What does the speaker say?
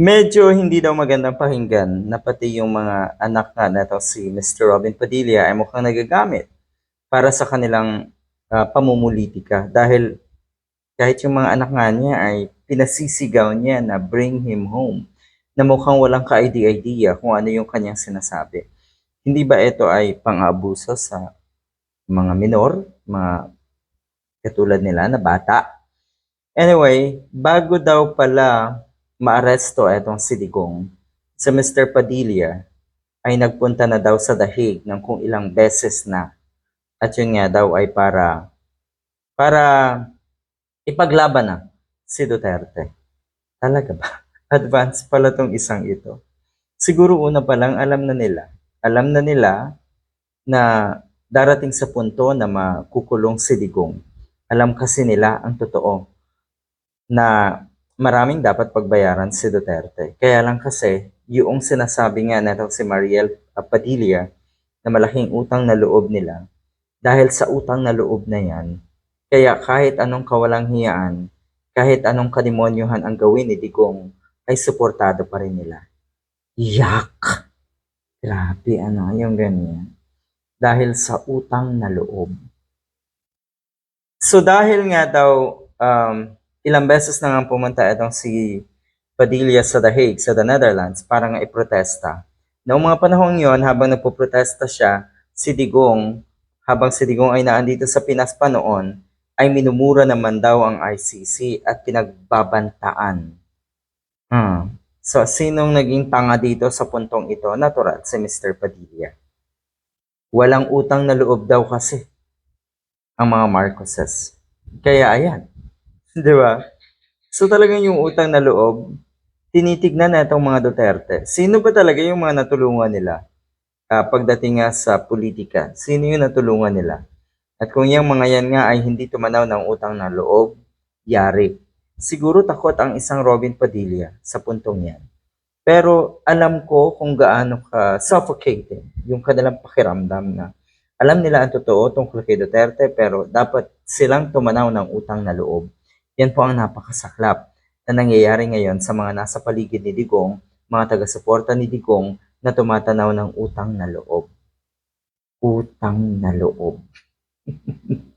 Medyo hindi daw magandang pakinggan na pati yung mga anak nga na to si Mr. Robin Padilla ay mukhang nagagamit para sa kanilang ah, pamumulitika dahil kahit yung mga anak nga niya ay pinasisigaw niya na bring him home na mukhang walang ka-idea kung ano yung kanyang sinasabi. Hindi ba ito ay pang-abuso sa mga minor, mga katulad nila na bata? Anyway, bago daw pala maaresto itong si Digong, si Mr. Padilla ay nagpunta na daw sa dahig ng kung ilang beses na. At yun nga daw ay para para ipaglaban na si Duterte. Talaga ba? Advance pala tong isang ito. Siguro una pa lang alam na nila. Alam na nila na darating sa punto na makukulong si Digong. Alam kasi nila ang totoo na maraming dapat pagbayaran si Duterte. Kaya lang kasi, yung sinasabi nga na si Mariel Padilla na malaking utang na loob nila, dahil sa utang na loob na yan, kaya kahit anong kawalang hiyaan, kahit anong kademonyuhan ang gawin ni Digong, ay suportado pa rin nila. Yak! Grabe, ano, yung ganyan. Dahil sa utang na loob. So dahil nga daw, um, ilang beses na nga pumunta itong si Padilla sa The Hague, sa the Netherlands, para nga iprotesta. Noong mga panahong yon habang nagpo-protesta siya, si Digong, habang si Digong ay naandito sa Pinas pa noon, ay minumura naman daw ang ICC at pinagbabantaan. Hmm. So, sinong naging tanga dito sa puntong ito? Natural, si Mr. Padilla. Walang utang na loob daw kasi ang mga Marcoses. Kaya ayan. Di ba? So talagang yung utang na loob, tinitignan na itong mga Duterte. Sino ba talaga yung mga natulungan nila ah, pagdating nga sa politika? Sino yung natulungan nila? At kung yung mga yan nga ay hindi tumanaw ng utang na loob, yari. Siguro takot ang isang Robin Padilla sa puntong yan. Pero alam ko kung gaano ka suffocating yung kanilang pakiramdam na alam nila ang totoo tungkol kay Duterte pero dapat silang tumanaw ng utang na loob. Yan po ang napakasaklap na nangyayari ngayon sa mga nasa paligid ni Digong, mga taga-suporta ni Digong na tumatanaw ng utang na loob. Utang na loob.